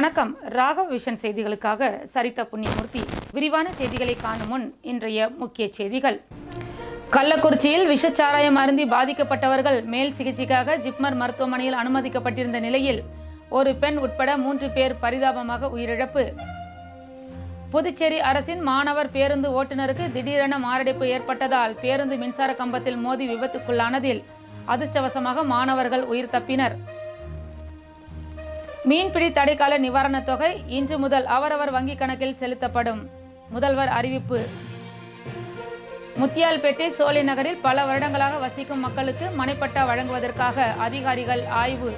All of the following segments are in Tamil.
வணக்கம். ராகவ் விஷன் செய்திகளுக்காக சரிதா புண்ணியமூர்த்தி. விரிவான செய்திகளை காணும் முன் இன்றைய முக்கிய செய்திகள். கள்ளக்குறிச்சியில் விஷச்சாராயம் அருந்தி பாதிக்கப்பட்டவர்கள் மேல் சிகிச்சைக்காக ஜிப்மர் மருத்துவமனையில் அனுமதிக்கப்பட்டிருந்த நிலையில் ஒரு பெண் உட்பட மூன்று பேர் பரிதாபமாக உயிரிழப்பு. புதுச்சேரி அரசின் மாணவர் பேருந்து ஓட்டுநருக்கு திடீரென மாரடைப்பு ஏற்பட்டதால் பேருந்து மின்சார கம்பத்தில் மோதி விபத்துக்குள்ளானதில் அதிர்ஷ்டவசமாக மாணவர்கள் உயிர் தப்பினர். மீன்பிடி தடைக்கால நிவாரணத் தொகை இன்று முதல் அவரவர் வங்கிக் கணக்கில் செலுத்தப்படும். முதல்வர் அறிவிப்பு. முத்தியால்பேட்டை சோலை நகரில் பல வருடங்களாக வசிக்கும் மக்களுக்கு மனைப்பட்டா வழங்குவதற்காக அதிகாரிகள் ஆய்வு.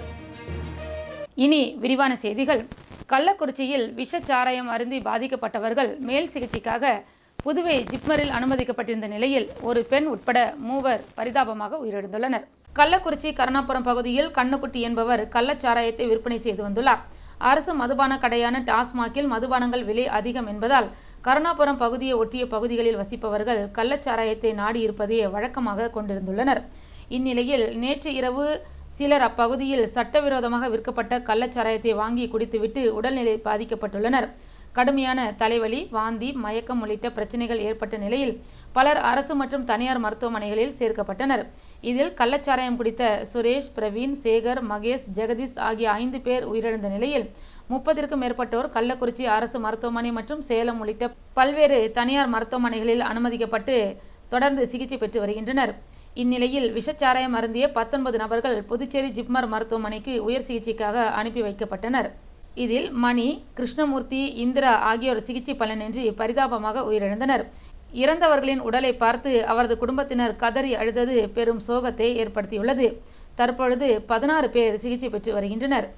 இனி விரிவான செய்திகள். கள்ளக்குறிச்சியில் விஷச்சாராயம் அருந்தி பாதிக்கப்பட்டவர்கள் மேல் சிகிச்சைக்காக புதுவை ஜிப்மரில் அனுமதிக்கப்பட்டிருந்த நிலையில் ஒரு பெண் உட்பட மூவர் பரிதாபமாக உயிரிழந்துள்ளனர். கள்ளக்குறிச்சி கருணாபுரம் பகுதியில் கண்ணுக்குட்டி என்பவர் கள்ளச்சாராயத்தை விற்பனை செய்து வந்துள்ளார். அரசு மதுபான கடையான டாஸ்மாகில் மதுபானங்கள் விலை அதிகம் என்பதால் கருணாபுரம் பகுதியை ஒட்டிய பகுதிகளில் வசிப்பவர்கள் கள்ளச்சாராயத்தை நாடியிருப்பதையே வழக்கமாக கொண்டிருந்துள்ளனர். இந்நிலையில் நேற்று இரவு சிலர் அப்பகுதியில் சட்டவிரோதமாக விற்கப்பட்ட கள்ளச்சாராயத்தை வாங்கி குடித்துவிட்டு உடல்நிலை பாதிக்கப்பட்டுள்ளனர். கடுமையான தலைவலி வாந்தி மயக்கம் உள்ளிட்ட பிரச்சனைகள் ஏற்பட்ட நிலையில் பலர் அரசு மற்றும் தனியார் மருத்துவமனைகளில் சேர்க்கப்பட்டனர். இதில் கள்ளச்சாராயம் குடித்த சுரேஷ் பிரவீன் சேகர் மகேஷ் ஜெகதீஷ் ஆகிய ஐந்து பேர் உயிரிழந்த நிலையில் முப்பதிற்கும் மேற்பட்டோர் கள்ளக்குறிச்சி அரசு மருத்துவமனை மற்றும் சேலம் உள்ளிட்ட பல்வேறு தனியார் மருத்துவமனைகளில் அனுமதிக்கப்பட்டு தொடர்ந்து சிகிச்சை பெற்று வருகின்றனர். இந்நிலையில் விஷச்சாராயம் அருந்திய பத்தொன்பது நபர்கள் புதுச்சேரி ஜிப்மர் மருத்துவமனைக்கு உயர் சிகிச்சைக்காக அனுப்பி வைக்கப்பட்டனர். இதில் மணி கிருஷ்ணமூர்த்தி இந்திரா ஆகியோர் சிகிச்சை பலனின்றி பரிதாபமாக உயிரிழந்தனர். இறந்தவர்களின் உடலை பார்த்து அவரது குடும்பத்தினர் கதறி அழுதது பெரும் சோகத்தை ஏற்படுத்தியுள்ளது. தற்பொழுது பதினாறு பேர் சிகிச்சை பெற்று வருகின்றனர்.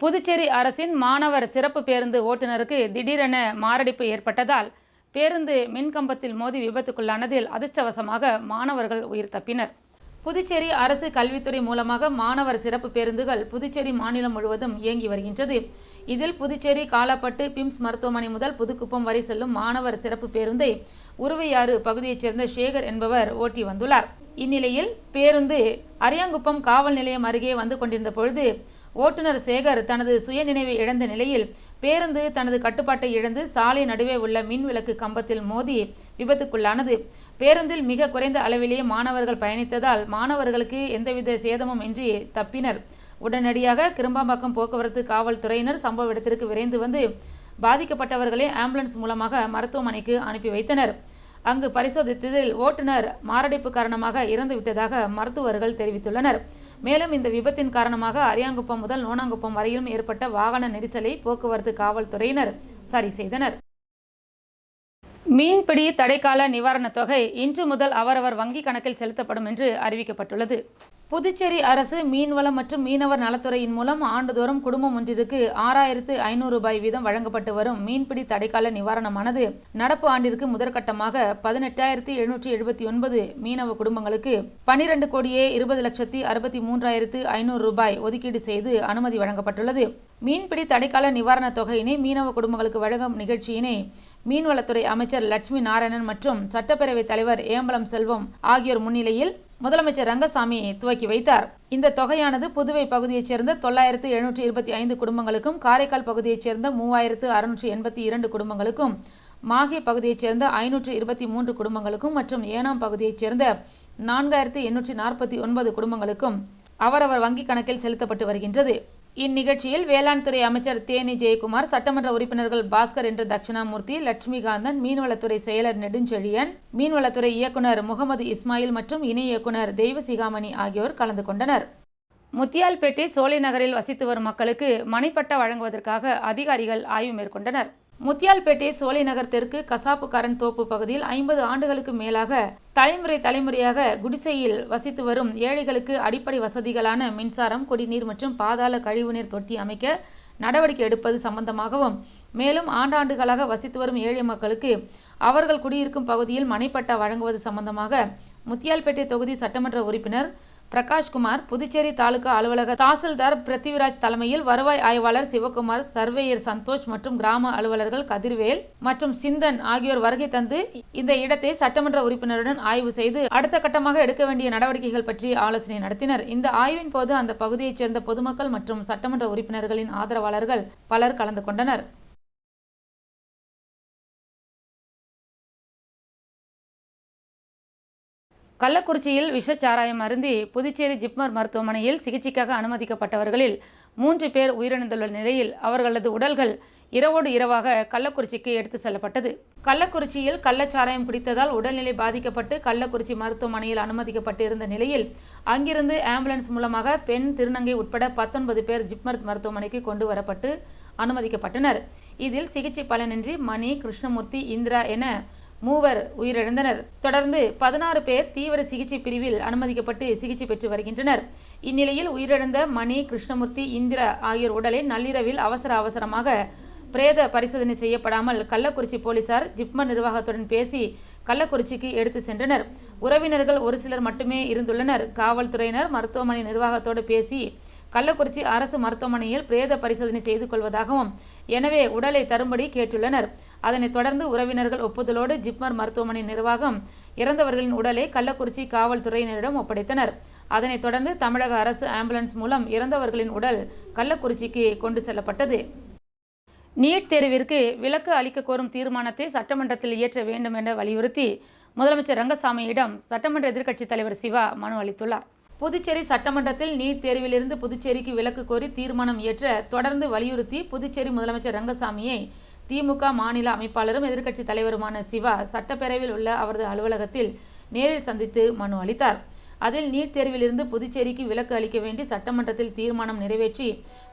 புதுச்சேரி அரசின் மாணவர் சிறப்பு பேருந்து ஓட்டுநருக்கு திடீரென மாரடைப்பு ஏற்பட்டதால் பேருந்து மின்கம்பத்தில் மோதி விபத்துக்குள்ளானதில் அதிர்ஷ்டவசமாக மாணவர்கள் உயிர் தப்பினர். புதுச்சேரி அரசு கல்வித்துறை மூலமாக மாணவர் சிறப்பு பேருந்துகள் புதுச்சேரி மாநிலம் முழுவதும் இயங்கி வருகின்றது. இதில் புதுச்சேரி காலாப்பட்டு பிம்ஸ் மருத்துவமனை முதல் புதுக்குப்பம் வரை செல்லும் மாணவர் சிறப்பு பேருந்தை உருவையாறு பகுதியைச் சேர்ந்த சேகர் என்பவர் ஓட்டி வந்துள்ளார். இந்நிலையில் பேருந்து அரியாங்குப்பம் காவல் நிலையம் அருகே வந்து கொண்டிருந்த பொழுது ஓட்டுநர் சேகர் தனது சுயநினைவை இழந்த நிலையில் பேருந்து தனது கட்டுப்பாட்டை இழந்து சாலை நடுவே உள்ள மின் விளக்கு கம்பத்தில் மோதி விபத்துக்குள்ளானது. பேருந்தில் மிக குறைந்த அளவிலேயே மாணவர்கள் பயணித்ததால் மாணவர்களுக்கு எந்தவித சேதமும் இன்றி தப்பினர். உடனடியாக கிரும்பாம்பாக்கம் போக்குவரத்து காவல்துறையினர் சம்பவ இடத்திற்கு விரைந்து வந்து பாதிக்கப்பட்டவர்களை ஆம்புலன்ஸ் மூலமாக மருத்துவமனைக்கு அனுப்பி வைத்தனர். அங்கு பரிசோதித்ததில் ஓட்டுநர் மாரடைப்பு காரணமாக இறந்துவிட்டதாக மருத்துவர்கள் தெரிவித்துள்ளனர். மேலும் இந்த விபத்தின் காரணமாக அரியாங்குப்பம் முதல் நோனாங்குப்பம் வரையிலும் ஏற்பட்ட வாகன நெரிசலை போக்குவரத்து காவல்துறையினர் சரி செய்தனர். மீன்பிடி தடைக்கால நிவாரணத் தொகை இன்று முதல் அவரவர் வங்கி கணக்கில் செலுத்தப்படும் என்று அறிவிக்கப்பட்டுள்ளது. புதுச்சேரி அரசு மீன்வளம் மற்றும் மீனவர் நலத்துறையின் மூலம் ஆண்டுதோறும் குடும்பம் ஒன்றிற்கு ஆறாயிரத்து ஐநூறு ரூபாய் வீதம் வழங்கப்பட்டு வரும் மீன்பிடி தடைக்கால நிவாரணமானது நடப்பு ஆண்டிற்கு முதற்கட்டமாக பதினெட்டாயிரத்தி எழுநூற்றி எழுபத்தி ஒன்பது மீனவ குடும்பங்களுக்கு பனிரெண்டு கோடியே இருபது லட்சத்தி அறுபத்தி மூன்றாயிரத்து ஐநூறு ரூபாய் ஒதுக்கீடு செய்து அனுமதி வழங்கப்பட்டுள்ளது. மீன்பிடி தடைக்கால நிவாரணத் தொகையினை மீனவ குடும்பங்களுக்கு வழங்கும் நிகழ்ச்சியினை மீன்வளத்துறை அமைச்சர் லட்சுமி நாராயணன் மற்றும் சட்டப்பேரவைத் தலைவர் ஏம்பலம் செல்வம் ஆகியோர் முன்னிலையில் முதலமைச்சர் ரங்கசாமி துவக்கி வைத்தார். இந்த தொகையானது புதுவை பகுதியைச் சேர்ந்த தொள்ளாயிரத்து எழுநூற்றி இருபத்தி ஐந்து குடும்பங்களுக்கும் காரைக்கால் பகுதியைச் சேர்ந்த மூவாயிரத்து அறுநூற்றி எண்பத்தி இரண்டு குடும்பங்களுக்கும் மாஹே பகுதியைச் சேர்ந்த ஐநூற்று இருபத்தி மூன்று குடும்பங்களுக்கும் மற்றும் ஏனாம் பகுதியைச் சேர்ந்த நான்காயிரத்து எண்ணூற்றி நாற்பத்தி ஒன்பது குடும்பங்களுக்கும் அவரவர் வங்கிக் கணக்கில் செலுத்தப்பட்டு வருகின்றது. இந்நிகழ்ச்சியில் வேளாண் துறை அமைச்சர் தேனி ஜெயக்குமார் சட்டமன்ற உறுப்பினர்கள் பாஸ்கர் என்ற தட்சிணாமூர்த்தி லட்சுமிகாந்தன் மீன்வளத்துறை செயலர் நெடுஞ்செழியன் மீன்வளத்துறை இயக்குனர் முகமது இஸ்மாயில் மற்றும் இணை இயக்குனர் தெய்வசிகாமணி ஆகியோர் கலந்து கொண்டனர். முத்தியால்பேட்டை சோலை நகரில் வசித்து வரும் மக்களுக்கு மனைப்பட்டா வழங்குவதற்காக அதிகாரிகள் ஆய்வு மேற்கொண்டனர். முத்தியால்பேட்டை சோலை நகர் தெற்கு கசாப்புக்காரன் தோப்பு பகுதியில் ஐம்பது ஆண்டுகளுக்கு மேலாக தலைமுறை தலைமுறையாக குடிசையில் வசித்து வரும் ஏழைகளுக்கு அடிப்படை வசதிகளான மின்சாரம் குடிநீர் மற்றும் பாதாள கழிவுநீர் தொட்டி அமைக்க நடவடிக்கை எடுப்பது சம்பந்தமாகவும் மேலும் ஆண்டாண்டுகளாக வசித்து வரும் ஏழை மக்களுக்கு அவர்கள் குடியிருக்கும் பகுதியில் மனைப்பட்டா வழங்குவது சம்பந்தமாக முத்தியால்பேட்டை தொகுதி சட்டமன்ற உறுப்பினர் பிரகாஷ்குமார் புதுச்சேரி தாலுகா அலுவலக தாசில்தார் பிருத்திவிராஜ் தலைமையில் வருவாய் ஆய்வாளர் சிவகுமார் சர்வேயர் சந்தோஷ் மற்றும் கிராம அலுவலர்கள் கதிர்வேல் மற்றும் சிந்தன் ஆகியோர் வருகை தந்து இந்த இடத்தை சட்டமன்ற உறுப்பினருடன் ஆய்வு செய்து அடுத்த கட்டமாக எடுக்க வேண்டிய நடவடிக்கைகள் பற்றி ஆலோசனை நடத்தினர். இந்த ஆய்வின் போது அந்த பகுதியைச் சேர்ந்த பொதுமக்கள் மற்றும் சட்டமன்ற உறுப்பினர்களின் ஆதரவாளர்கள் பலர் கலந்து கொண்டனர். கள்ளக்குறிச்சியில் விஷச்சாராயம் அருந்தி புதுச்சேரி ஜிப்மர் மருத்துவமனையில் சிகிச்சைக்காக அனுமதிக்கப்பட்டவர்களில் மூன்று பேர் உயிரிழந்துள்ள நிலையில் அவர்களது உடல்கள் இரவோடு இரவாக கள்ளக்குறிச்சிக்கு எடுத்து செல்லப்பட்டது. கள்ளக்குறிச்சியில் கள்ளச்சாராயம் குடித்ததால் உடல்நிலை பாதிக்கப்பட்டு கள்ளக்குறிச்சி மருத்துவமனையில் அனுமதிக்கப்பட்டு இருந்த நிலையில் அங்கிருந்து ஆம்புலன்ஸ் மூலமாக பெண் திருநங்கை உட்பட பத்தொன்பது பேர் ஜிப்மர் மருத்துவமனைக்கு கொண்டு வரப்பட்டு அனுமதிக்கப்பட்டனர். இதில் சிகிச்சை பலனின்றி மணி கிருஷ்ணமூர்த்தி இந்திரா என மூவர் உயிரிழந்தனர். தொடர்ந்து பதினாறு பேர் தீவிர சிகிச்சை பிரிவில் அனுமதிக்கப்பட்டு சிகிச்சை பெற்று வருகின்றனர். இந்நிலையில் உயிரிழந்த மணி கிருஷ்ணமூர்த்தி இந்திரா ஆகியோர் உடலை நள்ளிரவில் அவசர அவசரமாக பிரேத பரிசோதனை செய்யப்படாமல் கள்ளக்குறிச்சி போலீசார் ஜிப்மர் நிர்வாகத்துடன் பேசி கள்ளக்குறிச்சிக்கு எடுத்து சென்றனர். உறவினர்கள் ஒரு சிலர் மட்டுமே இருந்துள்ளனர். காவல்துறையினர் மருத்துவமனை நிர்வாகத்தோடு பேசி கள்ளக்குறிச்சி அரசு மருத்துவமனையில் பிரேத பரிசோதனை செய்து கொள்வதாகவும் எனவே உடலை தரும்படி கேட்டுள்ளனர். அதனைத் தொடர்ந்து உறவினர்கள் ஒப்புதலோடு ஜிப்மர் மருத்துவமனை நிர்வாகம் இறந்தவர்களின் உடலை கள்ளக்குறிச்சி காவல்துறையினரிடம் ஒப்படைத்தனர். அதனைத் தொடர்ந்து தமிழக அரசு ஆம்புலன்ஸ் மூலம் இறந்தவர்களின் உடல் கள்ளக்குறிச்சிக்கு கொண்டு செல்லப்பட்டது. நீட் தேர்விற்கு விலக்கு அளிக்க கோரும் தீர்மானத்தை சட்டமன்றத்தில் இயற்ற வேண்டும் என வலியுறுத்தி முதலமைச்சர் ரங்கசாமியிடம் சட்டமன்ற எதிர்க்கட்சித் தலைவர் சிவா மனு அளித்துள்ளார். புதுச்சேரி சட்டமன்றத்தில் நீட் தேர்விலிருந்து புதுச்சேரிக்கு விலக்கு கோரி தீர்மானம் இயற்ற தொடர்ந்து வலியுறுத்தி புதுச்சேரி முதலமைச்சர் ரங்கசாமியை திமுக மாநில அமைப்பாளரும் எதிர்க்கட்சித் தலைவருமான சிவா சட்டப்பேரவையில் உள்ள அவரது அலுவலகத்தில் நேரில் சந்தித்து மனு அளித்தார். அதில் நீட் தேர்விலிருந்து புதுச்சேரிக்கு விலக்கு அளிக்க வேண்டி சட்டமன்றத்தில் தீர்மானம் நிறைவேற்றி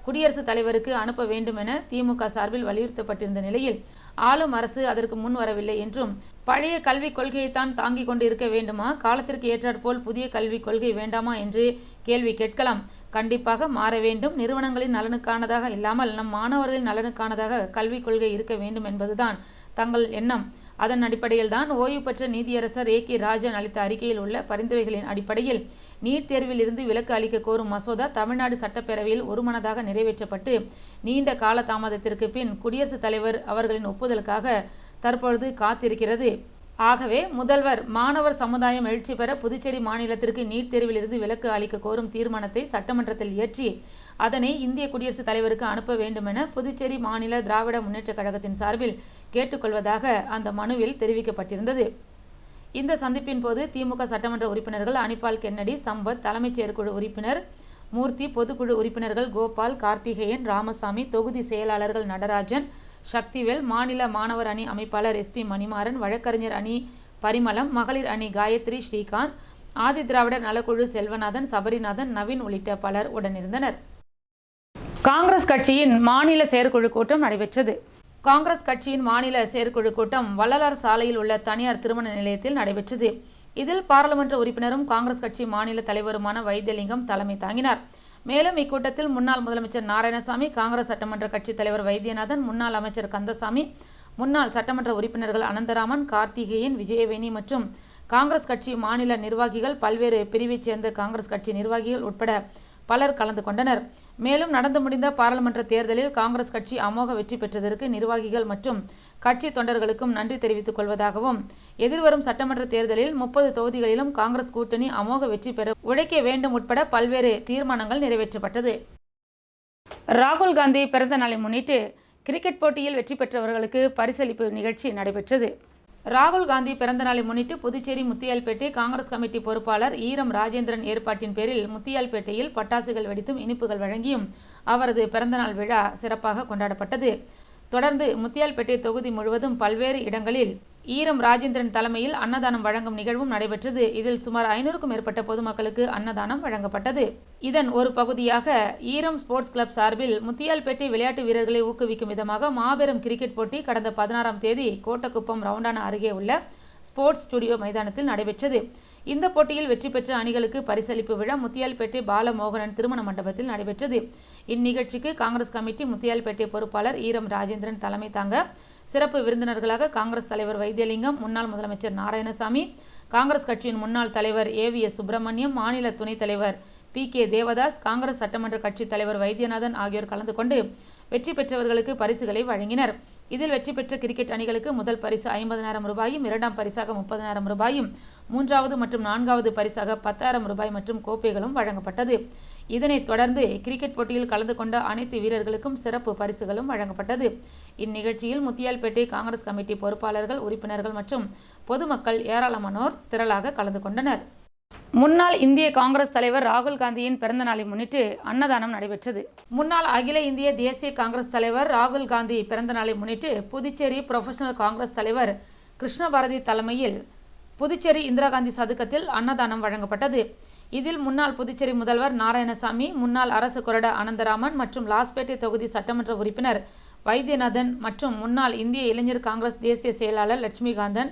குடியரசுத் தலைவருக்கு அனுப்ப வேண்டும் என திமுக சார்பில் வலியுறுத்தப்பட்டிருந்த நிலையில் ஆளும் அரசு அதற்கு முன் வரவில்லை என்றும் பழைய கல்விக் கொள்கையைத்தான் தாங்கிக் கொண்டு இருக்க வேண்டுமா? காலத்திற்கு ஏற்றாற்போல் புதிய கல்விக் கொள்கை வேண்டாமா என்று கேள்வி கேட்கலாம். கண்டிப்பாக மாற வேண்டும். நிறுவனங்களின் நலனுக்கானதாக இல்லாமல் நம் மாணவர்களின் நலனுக்கானதாக கல்விக் கொள்கை இருக்க வேண்டும் என்பதுதான் தங்கள் எண்ணம். அதன் அடிப்படையில் தான் ஓய்வு பெற்ற நீதியரசர் ஏ கே ராஜன் அளித்த அறிக்கையில் உள்ள பரிந்துரைகளின் அடிப்படையில் நீட் தேர்வில் இருந்து விலக்கு அளிக்க கோரும் மசோதா தமிழ்நாடு சட்டப்பேரவையில் ஒருமனதாக நிறைவேற்றப்பட்டு நீண்ட கால தாமதத்திற்கு பின் குடியரசுத் தலைவர் அவர்களின் ஒப்புதலுக்காக தற்பொழுது காத்திருக்கிறது. ஆகவே முதல்வர் மாணவர் சமுதாயம் எழுச்சி பெற புதுச்சேரி மாநிலத்திற்கு நீட் தேர்விலிருந்து விலக்கு அளிக்க கோரும் தீர்மானத்தை சட்டமன்றத்தில் இயற்றி அதனை இந்திய குடியரசுத் தலைவருக்கு அனுப்ப வேண்டுமென புதுச்சேரி மாநில திராவிட முன்னேற்றக் கழகத்தின் சார்பில் கேட்டுக்கொள்வதாக அந்த மனுவில் தெரிவிக்கப்பட்டிருந்தது. இந்த சந்திப்பின் போது திமுக சட்டமன்ற உறுப்பினர்கள் அனிபால் கென்னடி சம்பத் தலைமைச் செயற்குழு உறுப்பினர் மூர்த்தி பொதுக்குழு உறுப்பினர்கள் கோபால் கார்த்திகேயன் ராமசாமி தொகுதி செயலாளர்கள் நடராஜன் சக்திவேல் மாநில மாணவர் அணி அமைப்பாளர் எஸ்பி மணிமாறன் வழக்கறிஞர் அணி பரிமளம் மகளிர் அணி காயத்ரி ஸ்ரீகாந்த் ஆதி திராவிடர் நலக்குழு செல்வநாதன் சபரிநாதன் நவீன் உள்ளிட்ட பலர் உடனிருந்தனர். காங்கிரஸ் கட்சியின் மாநில செயற்குழு கூட்டம் நடைபெற்றது. காங்கிரஸ் கட்சியின் மாநில செயற்குழு கூட்டம் வள்ளலார் சாலையில் உள்ள தனியார் திருமண நிலையத்தில் நடைபெற்றது. இதில் பாராளுமன்ற உறுப்பினரும் காங்கிரஸ் கட்சி மாநில தலைவருமான வைத்தியலிங்கம் தலைமை தாங்கினார். மேலும் இக்கூட்டத்தில் முன்னாள் முதலமைச்சர் நாராயணசாமி காங்கிரஸ் சட்டமன்ற கட்சித் தலைவர் வைத்தியநாதன் முன்னாள் அமைச்சர் கந்தசாமி முன்னாள் சட்டமன்ற உறுப்பினர்கள் அனந்தராமன் கார்த்திகேயன் விஜயவேணி மற்றும் காங்கிரஸ் கட்சி மாநில நிர்வாகிகள் பல்வேறு பிரிவைச் சேர்ந்த காங்கிரஸ் கட்சி நிர்வாகிகள் உட்பட பலர் கலந்து கொண்டனர். மேலும் நடந்து முடிந்த பாராளுமன்ற தேர்தலில் காங்கிரஸ் கட்சி அமோக வெற்றி பெற்றதற்கு நிர்வாகிகள் மற்றும் கட்சி தொண்டர்களுக்கும் நன்றி தெரிவித்துக் கொள்வதாகவும் எதிர்வரும் சட்டமன்ற தேர்தலில் முப்பது தொகுதிகளிலும் காங்கிரஸ் கூட்டணி அமோக வெற்றி பெற உழைக்க வேண்டும் உட்பட பல்வேறு தீர்மானங்கள் நிறைவேற்றப்பட்டது. ராகுல் காந்தி பிறந்த நாளை முன்னிட்டு கிரிக்கெட் போட்டியில் வெற்றி பெற்றவர்களுக்கு பரிசளிப்பு நிகழ்ச்சி நடைபெற்றது. ராகுல் காந்தி பிறந்த நாளை முன்னிட்டு புதுச்சேரி முத்தியால்பேட்டை காங்கிரஸ் கமிட்டி பொறுப்பாளர் ஈரம் ராஜேந்திரன் ஏற்பாட்டின் பேரில் முத்தியால்பேட்டையில் பட்டாசுகள் வெடித்தும் இனிப்புகள் வழங்கியும் அவரது பிறந்தநாள் விழா சிறப்பாக கொண்டாடப்பட்டது. தொடர்ந்து முத்தியால்பேட்டை தொகுதி முழுவதும் பல்வேறு இடங்களில் ஈரம் ராஜேந்திரன் தலைமையில் அன்னதானம் வழங்கும் நிகழ்வும் நடைபெற்றது. இதில் சுமார் ஐநூறுக்கும் மேற்பட்ட பொதுமக்களுக்கு அன்னதானம் வழங்கப்பட்டது. இதன் ஒரு பகுதியாக ஈரம் ஸ்போர்ட்ஸ் கிளப் சார்பில் முத்தியால்பேட்டை விளையாட்டு வீரர்களை ஊக்குவிக்கும் விதமாக மாபெரும் கிரிக்கெட் போட்டி கடந்த பதினாறாம் தேதி கோட்டக்குப்பம் ரவுண்டானா அருகே உள்ள ஸ்போர்ட்ஸ் ஸ்டுடியோ மைதானத்தில் நடைபெற்றது. இந்த போட்டியில் வெற்றி பெற்ற அணிகளுக்கு பரிசளிப்பு விழா முத்தியால்பேட்டை பாலமோகனன் திருமண மண்டபத்தில் நடைபெற்றது. இந்நிகழ்ச்சிக்கு காங்கிரஸ் கமிட்டி முத்தியால்பேட்டை பொறுப்பாளர் ஈரம் ராஜேந்திரன் தலைமை தாங்க சிறப்பு விருந்தினர்களாக காங்கிரஸ் தலைவர் வைத்தியலிங்கம் முன்னாள் முதலமைச்சர் நாராயணசாமி காங்கிரஸ் கட்சியின் முன்னாள் தலைவர் ஏ வி எஸ் சுப்பிரமணியம் மாநில துணைத் தலைவர் பி கே தேவதாஸ் காங்கிரஸ் சட்டமன்ற கட்சித் தலைவர் வைத்தியநாதன் ஆகியோர் கலந்து கொண்டு வெற்றி பெற்றவர்களுக்கு பரிசுகளை வழங்கினர். இதில் வெற்றி பெற்ற கிரிக்கெட் அணிகளுக்கு முதல் பரிசு ஐம்பதனாயிரம் ரூபாயும் இரண்டாம் பரிசாக முப்பதனாயிரம் ரூபாயும் மூன்றாவது மற்றும் நான்காவது பரிசாக பத்தாயிரம் ரூபாய் மற்றும் கோப்பைகளும் வழங்கப்பட்டது. இதனைத் தொடர்ந்து கிரிக்கெட் போட்டியில் கலந்து கொண்ட அனைத்து வீரர்களுக்கும் சிறப்பு பரிசுகளும் வழங்கப்பட்டது. இந்நிகழ்ச்சியில் முத்தியால்பேட்டை காங்கிரஸ் கமிட்டி பொறுப்பாளர்கள் உறுப்பினர்கள் மற்றும் பொதுமக்கள் ஏராளமானோர் திரளாக கலந்து கொண்டனர். முன்னாள் இந்திய காங்கிரஸ் தலைவர் ராகுல் காந்தியின் பிறந்த நாளை முன்னிட்டு அன்னதானம் நடைபெற்றது. முன்னாள் அகில இந்திய தேசிய காங்கிரஸ் தலைவர் ராகுல் காந்தி பிறந்த நாளை முன்னிட்டு புதுச்சேரி புரொஃபஷனல் காங்கிரஸ் தலைவர் கிருஷ்ணபாரதி தலைமையில் புதுச்சேரி இந்திரா காந்தி சதுக்கத்தில் அன்னதானம் வழங்கப்பட்டது. இதில் முன்னாள் புதுச்சேரி முதல்வர் நாராயணசாமி முன்னாள் அரசு கொறடா அனந்தராமன் மற்றும் லாஸ்பேட்டை தொகுதி சட்டமன்ற உறுப்பினர் வைத்தியநாதன் மற்றும் முன்னாள் இந்திய இளைஞர் காங்கிரஸ் தேசிய செயலாளர் லட்சுமிகாந்தன்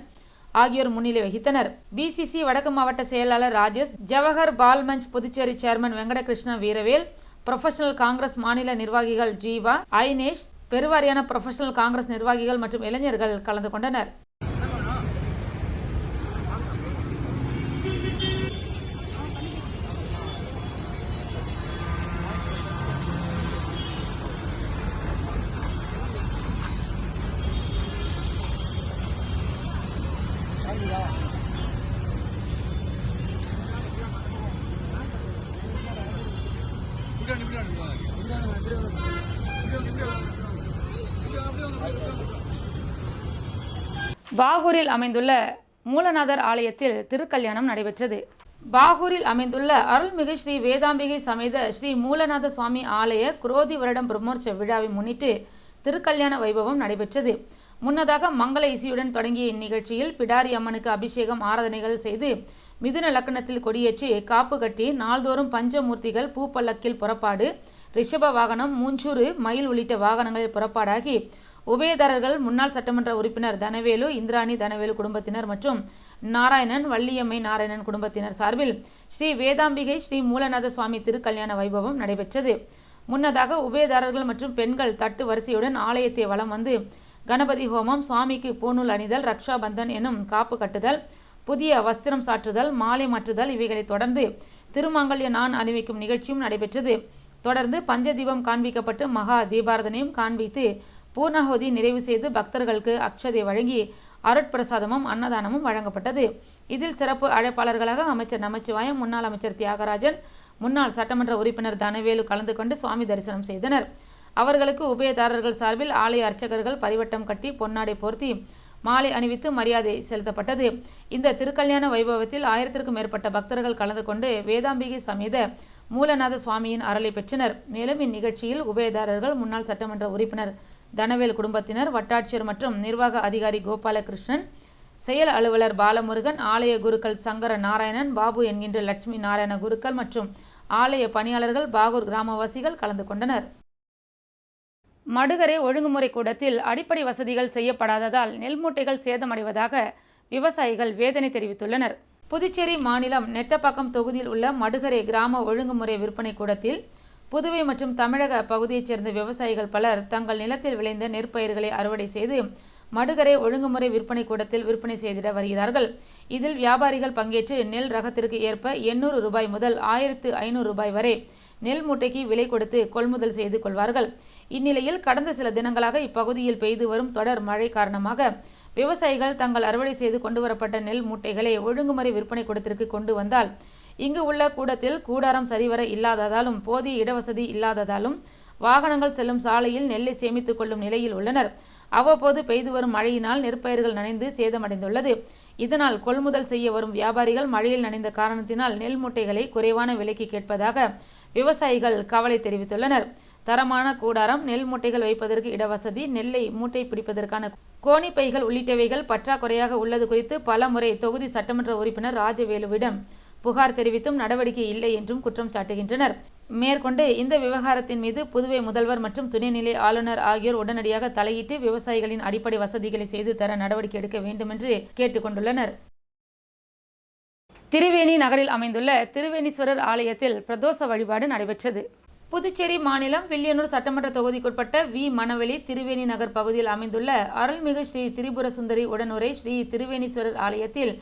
ஆகியோர் முன்னிலை வகித்தனர். பிசிசி வடக்கு மாவட்ட செயலாளர் ராஜேஷ் ஜவஹர் பால்மஞ்ச் புதுச்சேரி சேர்மன் வெங்கடகிருஷ்ண வீரவேல் புரொஃபஷனல் காங்கிரஸ் மாநில நிர்வாகிகள் ஜீவா ஐனேஷ் பெருவாரியான புரொஃபஷனல் காங்கிரஸ் நிர்வாகிகள் மற்றும் இளைஞர்கள் கலந்து கொண்டனர். பாகூரில் அமைந்துள்ள மூலநாதர் ஆலயத்தில் திருக்கல்யாணம் நடைபெற்றது. பாகூரில் அமைந்துள்ள அருள்மிகு ஸ்ரீ வேதாம்பிகை சமேத ஸ்ரீ மூலநாத சுவாமி ஆலய குரோதி வருடம் பிரம்மோற்சவ விழாவை முன்னிட்டு திருக்கல்யாண வைபவம் நடைபெற்றது. முன்னதாக மங்கள இசையுடன் தொடங்கிய இந்நிகழ்ச்சியில் பிடாரி அம்மனுக்கு அபிஷேகம் ஆராதனைகள் செய்து மிதுன லக்கணத்தில் கொடியேற்றி காப்பு கட்டி நாள்தோறும் பஞ்சமூர்த்திகள் பூப்பல்லக்கில் புறப்பாடு ரிஷப வாகனம் மூஞ்சூறு மயில் உள்ளிட்ட வாகனங்களில் புறப்பாடாகி உபயதாரர்கள் முன்னாள் சட்டமன்ற உறுப்பினர் தனவேலு இந்திராணி தனவேலு குடும்பத்தினர் மற்றும் நாராயணன் வள்ளியம்மை நாராயணன் குடும்பத்தினர் சார்பில் ஸ்ரீ வேதாம்பிகை ஸ்ரீ மூலநாத சுவாமி திருக்கல்யாண வைபவம் நடைபெற்றது. முன்னதாக உபயதாரர்கள் மற்றும் பெண்கள் தட்டு வரிசையுடன் ஆலயத்தை வலம் வந்து கணபதி ஹோமம் சுவாமிக்கு பூநூல் அணிதல் ரக்ஷா பந்தன் எனும் காப்பு கட்டுதல் புதிய வஸ்திரம் சாற்றுதல் மாலை மாற்றுதல் இவைகளை தொடர்ந்து திருமாங்கல்ய நான் அணிவிக்கும் நிகழ்ச்சியும் நடைபெற்றது. தொடர்ந்து பஞ்சதீபம் காண்பிக்கப்பட்டு மகா தீபாரதனையும் காண்பித்து பூர்ணாகுதி நிறைவு செய்து பக்தர்களுக்கு அக்ஷதை வழங்கி அருட்பிரசாதமும் அன்னதானமும் வழங்கப்பட்டது. இதில் சிறப்பு அழைப்பாளர்களாக அமைச்சர் நமச்சிவாயம் முன்னாள் அமைச்சர் தியாகராஜன் முன்னாள் சட்டமன்ற உறுப்பினர் தனவேலு கலந்து கொண்டு சுவாமி தரிசனம் செய்தனர். அவர்களுக்கு உபயதாரர்கள் சார்பில் ஆலய அர்ச்சகர்கள் பரிவட்டம் கட்டி பொன்னாடை போர்த்தி மாலை அணிவித்து மரியாதை செலுத்தப்பட்டது. இந்த திருக்கல்யாண வைபவத்தில் ஆயிரத்திற்கும் மேற்பட்ட பக்தர்கள் கலந்து கொண்டு வேதாம்பிகை சமேத மூலநாத சுவாமியின் அருளை பெற்றனர். மேலும் இந்நிகழ்ச்சியில் உபயதாரர்கள் முன்னாள் சட்டமன்ற உறுப்பினர் தனவேல் குடும்பத்தினர் வட்டாட்சியர் மற்றும் நிர்வாக அதிகாரி கோபாலகிருஷ்ணன் செயல் அலுவலர் பாலமுருகன் ஆலய குருக்கள் சங்கர நாராயணன் பாபு என்கின்ற லட்சுமி நாராயண குருக்கள் மற்றும் ஆலய பணியாளர்கள் பாகூர் கிராமவாசிகள் கலந்து கொண்டனர். மடுகரை ஒழுங்குமுறை கூடத்தில் அடிப்படை வசதிகள் செய்யப்படாததால் நெல் மூட்டைகள் சேதமடைவதாக விவசாயிகள் வேதனை தெரிவித்துள்ளனர். புதுச்சேரி மாநிலம் நெட்டப்பாக்கம் தொகுதியில் உள்ள மடுகரை கிராம ஒழுங்குமுறை விற்பனை கூடத்தில் புதுவை மற்றும் தமிழக பகுதியைச் சேர்ந்த விவசாயிகள் பலர் தங்கள் நிலத்தில் விளைந்த நெற்பயிர்களை அறுவடை செய்து மடுகரை ஒழுங்குமுறை விற்பனை கூடத்தில் விற்பனை செய்திட வருகிறார்கள். இதில் வியாபாரிகள் பங்கேற்று நெல் ரகத்திற்கு ஏற்ப எண்ணூறு ரூபாய் முதல் ஆயிரத்து ஐநூறு ரூபாய் வரை நெல் மூட்டைக்கு விலை கொடுத்து கொள்முதல் செய்து கொள்வார்கள். இந்நிலையில் கடந்த சில தினங்களாக இப்பகுதியில் பெய்து வரும் தொடர் மழை காரணமாக விவசாயிகள் தங்கள் அறுவடை செய்து கொண்டு வரப்பட்ட நெல் மூட்டைகளை ஒழுங்குமுறை விற்பனை கூடத்திற்கு கொண்டு வந்தால் இங்கு உள்ள கூடத்தில் கூடாரம் சரிவர இல்லாததாலும் போதிய இடவசதி இல்லாததாலும் வாகனங்கள் செல்லும் சாலையில் நெல்லை சேமித்துக் கொள்ளும் நிலையில் உள்ளனர். அவ்வப்போது பெய்து வரும் மழையினால் நெற்பயிர்கள் நனைந்து சேதமடைந்துள்ளது. இதனால் கொள்முதல் செய்ய வரும் வியாபாரிகள் மழையில் நனைந்த காரணத்தினால் நெல் மூட்டைகளை குறைவான விலைக்கு கேட்பதாக விவசாயிகள் கவலை தெரிவித்துள்ளனர். தரமான கூடாரம் நெல் மூட்டைகள் வைப்பதற்கு இடவசதி நெல்லை மூட்டை பிடிப்பதற்கான கோணிப்பைகள் உள்ளிட்டவைகள் பற்றாக்குறையாக உள்ளது குறித்து பல முறை தொகுதி சட்டமன்ற உறுப்பினர் ராஜவேலுவிடம் புகார் தெரிவித்தும் நடவடிக்கை இல்லை என்றும் குற்றம் சாட்டுகின்றனர். மேற்கொண்டு இந்த விவகாரத்தின் மீது புதுவை முதல்வர் மற்றும் துணைநிலை ஆளுநர் ஆகியோர் உடனடியாக தலையிட்டு விவசாயிகளின் அடிப்படை வசதிகளை செய்து தர நடவடிக்கை எடுக்க வேண்டும் என்று கேட்டுக்கொண்டுள்ளனர். திருவேணி நகரில் அமைந்துள்ள திருவேணீஸ்வரர் ஆலயத்தில் பிரதோஷ வழிபாடு நடைபெற்றது. புதுச்சேரி மாநிலம் வில்லியனூர் சட்டமன்ற தொகுதிக்குட்பட்ட வி. மணவெளி திருவேணி நகர் பகுதியில் அமைந்துள்ள அருள்மிகு ஸ்ரீ திரிபுர சுந்தரி உடனுரை ஸ்ரீ திருவேணீஸ்வரர் ஆலயத்தில்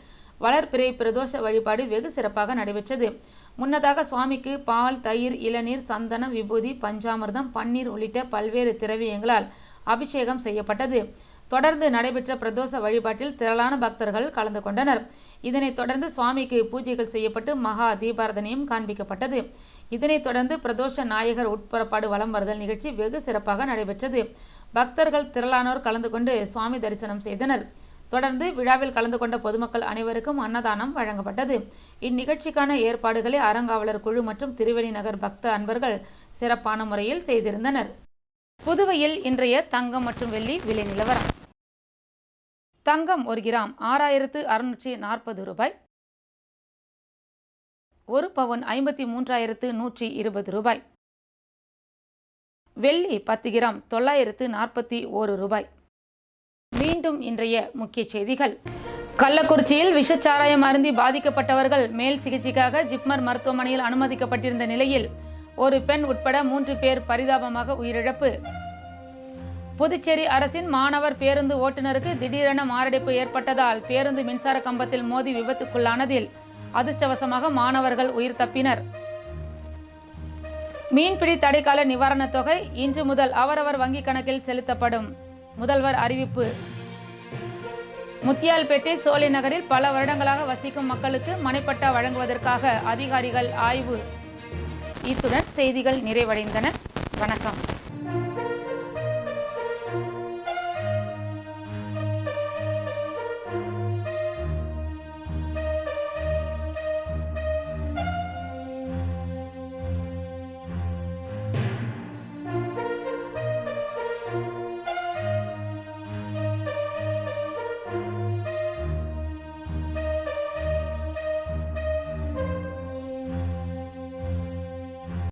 வளர்பிறை பிரதோஷ வழிபாடு வெகு சிறப்பாக நடைபெற்றது. முன்னதாக சுவாமிக்கு பால் தயிர் இளநீர் சந்தனம் விபூதி பஞ்சாமிர்தம் பன்னீர் உள்ளிட்ட பல்வேறு திரவியங்களால் அபிஷேகம் செய்யப்பட்டது. தொடர்ந்து நடைபெற்ற பிரதோஷ வழிபாட்டில் திரளான பக்தர்கள் கலந்து கொண்டனர். இதனைத் தொடர்ந்து சுவாமிக்கு பூஜைகள் செய்யப்பட்டு மகா தீபாரதனையும் காண்பிக்கப்பட்டது. இதனைத் தொடர்ந்து பிரதோஷ நாயகர் உட்புறப்பாடு வலம் வருதல் நிகழ்ச்சி வெகு சிறப்பாக நடைபெற்றது. பக்தர்கள் திரளானோர் கலந்து கொண்டு சுவாமி தரிசனம் செய்தனர். தொடர்ந்து விழாவில் கலந்து கொண்ட பொதுமக்கள் அனைவருக்கும் அன்னதானம் வழங்கப்பட்டது. இந்நிகழ்ச்சிக்கான ஏற்பாடுகளை அறங்காவலர் குழு மற்றும் திருவெளி நகர் பக்த அன்பர்கள் சிறப்பான முறையில் செய்திருந்தனர். புதுவையில் இன்றைய தங்கம் மற்றும் வெள்ளி விலை நிலவரம். தங்கம் ஒரு கிராம் ஆறாயிரத்து அறுநூற்றி நாற்பது ரூபாய். ஒரு பவுன் ஐம்பத்தி மூன்றாயிரத்து நூற்றி இருபது ரூபாய். வெள்ளி பத்து கிராம் தொள்ளாயிரத்து நாற்பத்தி ஓரு ரூபாய். மீண்டும் இன்றைய முக்கிய செய்திகள். கள்ளக்குறிச்சியில் விஷச்சாராயம் அருந்தி பாதிக்கப்பட்டவர்கள் மேல் சிகிச்சைக்காக ஜிப்மர் மருத்துவமனையில் அனுமதிக்கப்பட்டிருந்த நிலையில் ஒரு பெண் உட்பட மூன்று பேர் பரிதாபமாக உயிரிழப்பு. புதுச்சேரி அரசின் மாணவர் பேருந்து ஓட்டுநருக்கு திடீரென மாரடைப்பு ஏற்பட்டதால் பேருந்து மின்சார கம்பத்தில் மோதி விபத்துக்குள்ளானதில் அதிர்ஷ்டவசமாக மாணவர்கள் உயிர் தப்பினர். மீன்பிடி தடைக்கால நிவாரணத் தொகை இன்று முதல் அவரவர் வங்கிக் கணக்கில் செலுத்தப்படும். முதல்வர் அறிவிப்பு. முத்தியால்பேட்டை சோலை நகரில் பல வருடங்களாக வசிக்கும் மக்களுக்கு மனைப்பட்டா வழங்குவதற்காக அதிகாரிகள் ஆய்வு. இத்துடன் செய்திகள் நிறைவடைந்தன. வணக்கம்.